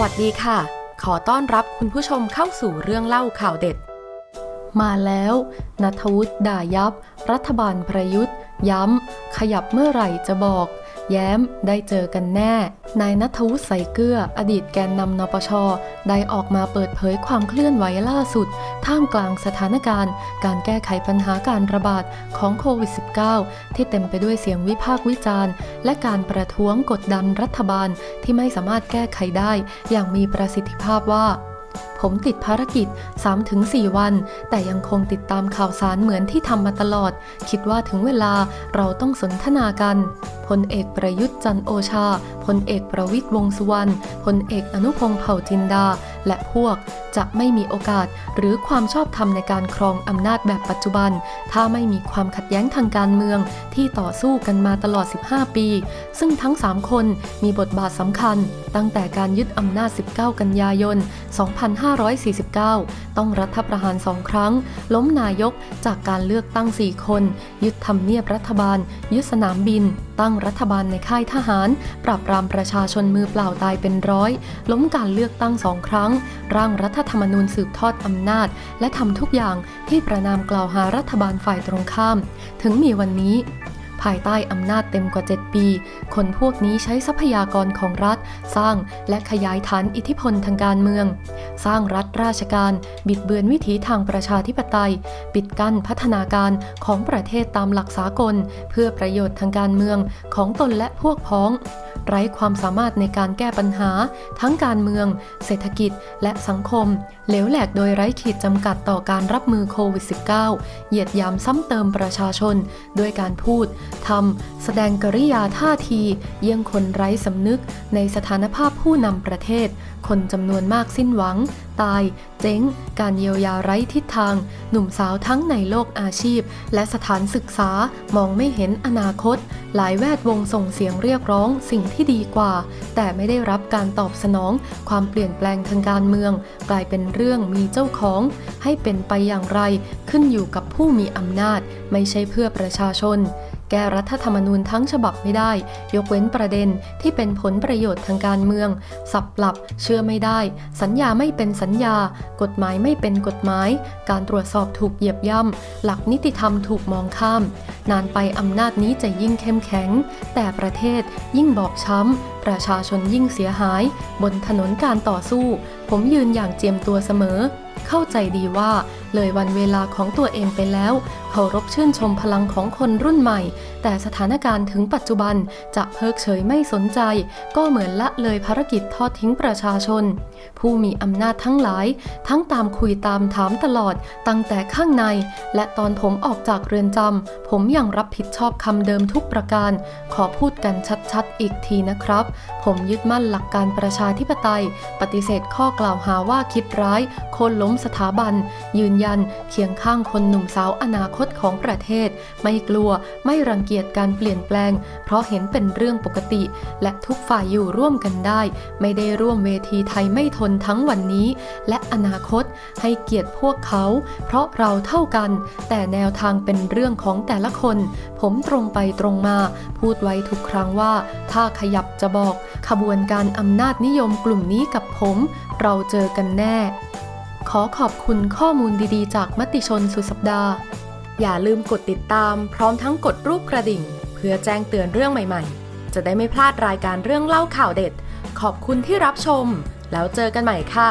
วัสดีค่ะ ขอต้อนรับคุณผู้ชมเข้าสู่เรื่องเล่าข่าวเด็ด มาแล้วนัทวุฒิด่ายับ รัฐบาลประยุทธ์ ย้ำ ขยับเมื่อไหร่จะบอก แย้มได้เจอกันแน่ นายนัทวุฒิใสเกลืออดีตแกนนำนปช ได้ออกมาเปิดเผยความเคลื่อนไหวล่าสุด ท่ามกลางสถานการณ์ การแก้ไขปัญหาการระบาดของโควิด -19 ที่เต็มไปด้วยเสียงวิพากษ์วิจารณ์ และการประท้วงกดดันรัฐบาลที่ไม่สามารถแก้ไขได้ อย่างมีประสิทธิภาพว่า ผมติดภารกิจ 3-4 วัน แต่ยังคงติดตามข่าวสารเหมือนที่ทำมาตลอด คิดว่าถึงเวลาเราต้องสนทนากันพลเอกประยุทธ์จันโอชาพลเอกประวิตรวงษ์สุวรรณพลเอกอนุพงษ์เผ่าจินดา และพวกจะไม่มีโอกาสหรือความชอบธรรมในการครองอำนาจแบบปัจจุบัน ถ้าไม่มีความขัดแย้งทางการเมืองที่ต่อสู้กันมาตลอด 15 ปี ซึ่งทั้ง 3 คนมีบทบาทสำคัญ ตั้งแต่การยึดอำนาจ 19 กันยายน 2549 ต้องรัฐประหารสองครั้ง ล้มนายกจากการเลือกตั้ง 4 คน ยึดทำเนียบรัฐบาล ยึดสนามบิน ตั้งรัฐบาลในค่ายทหาร ปราบปรามประชาชนมือเปล่าตายเป็นร้อย ล้มการเลือกตั้งสองครั้งร่างรัฐธรรมนูญสืบทอดอำนาจ และทำทุกอย่างที่ประนามกล่าวหารัฐบาลฝ่ายตรงข้าม ถึงมีวันนี้ ภายใต้อำนาจเต็มกว่า 7 ปี คนพวกนี้ใช้ทรัพยากรของรัฐ สร้างและขยายฐานอิทธิพลทางการเมือง สร้างรัฐราชการ บิดเบือนวิถีทางประชาธิปไตย ปิดกั้นพัฒนาการของประเทศตามหลักสากล เพื่อประโยชน์ทางการเมืองของตนและพวกพ้อง ไร้ความสามารถในการแก้ปัญหา ทั้งการเมือง เศรษฐกิจ และสังคม เหลวแหลกโดยไร้ขีดจำกัดต่อการรับมือโควิด -19 เหยียดยามซ้ำเติมประชาชน ด้วยการพูดทำแสดงกริยาท่าทีเยี่ยงคนไร้สำนึกในสถานภาพผู้นำประเทศ คนจำนวนมากสิ้นหวัง ตาย เจ๊ง การเยียวยาไร้ทิศทาง หนุ่มสาวทั้งในโลกอาชีพ และสถานศึกษามองไม่เห็นอนาคต หลายแวดวงส่งเสียงเรียกร้องสิ่งที่ดีกว่า แต่ไม่ได้รับการตอบสนอง ความเปลี่ยนแปลงทางการเมือง กลายเป็นเรื่องมีเจ้าของ ให้เป็นไปอย่างไร ขึ้นอยู่กับผู้มีอำนาจ ไม่ใช่เพื่อประชาชน ก้รัฐธรรมนูญทั้งฉบับไม่ได้ ยกเว้นประเด็นที่เป็นผลประโยชน์ทางการเมือง สับปรับ เชื่อไม่ได้ สัญญาไม่เป็นสัญญา กฎหมายไม่เป็นกฎหมาย การตรวจสอบถูกเหยียบย่ำหลักนิติธรรมถูกมองข้าม นานไปอำนาจนี้จะยิ่งเข้มแข็ง แต่ประเทศยิ่งบอบช้ำ ประชาชนยิ่งเสียหาย บนถนนการต่อสู้ ผมยืนอย่างเจียมตัวเสมอ เข้าใจดีว่าเลยวันเวลาของตัวเองไปแล้ว เคารพชื่นชมพลังของคนรุ่นใหม่ แต่สถานการณ์ถึงปัจจุบันจะเพิกเฉยไม่สนใจ ก็เหมือนละเลยภารกิจทอดทิ้งประชาชน ผู้มีอำนาจทั้งหลาย ทั้งตามคุยตามถามตลอด ตั้งแต่ข้างใน และตอนผมออกจากเรือนจำผมยังรับผิดชอบคำเดิมทุกประการ ขอพูดกันชัดๆ อีกทีนะครับ ผมยึดมั่นหลักการประชาธิปไตย ปฏิเสธข้อกล่าวหาว่าคิดร้ายโค่นล้มสถาบัน ยืนยันเคียงข้างคนหนุ่มสาวอนาคตของประเทศ ไม่กลัวไม่รังเกียจการเปลี่ยนแปลง เพราะเห็นเป็นเรื่องปกติ และทุกฝ่ายอยู่ร่วมกันได้ ไม่ได้ร่วมเวทีไทยไม่ทนทั้งวันนี้ และอนาคตให้เกียรติพวกเขา เพราะเราเท่ากัน แต่แนวทางเป็นเรื่องของแต่ละคน ผมตรงไปตรงมา พูดไว้ทุกครั้งว่า ถ้าขยับจะบอก ขบวนการอำนาจนิยมกลุ่มนี้กับผม เราเจอกันแน่ ขอขอบคุณข้อมูลดีๆ จากมติชนสุดสัปดาห์ อย่าลืมกดติดตามพร้อมทั้งกดรูปกระดิ่ง เพื่อแจ้งเตือนเรื่องใหม่ๆ จะได้ไม่พลาดรายการเรื่องเล่าข่าวเด็ด ขอบคุณที่รับชม แล้วเจอกันใหม่ค่ะ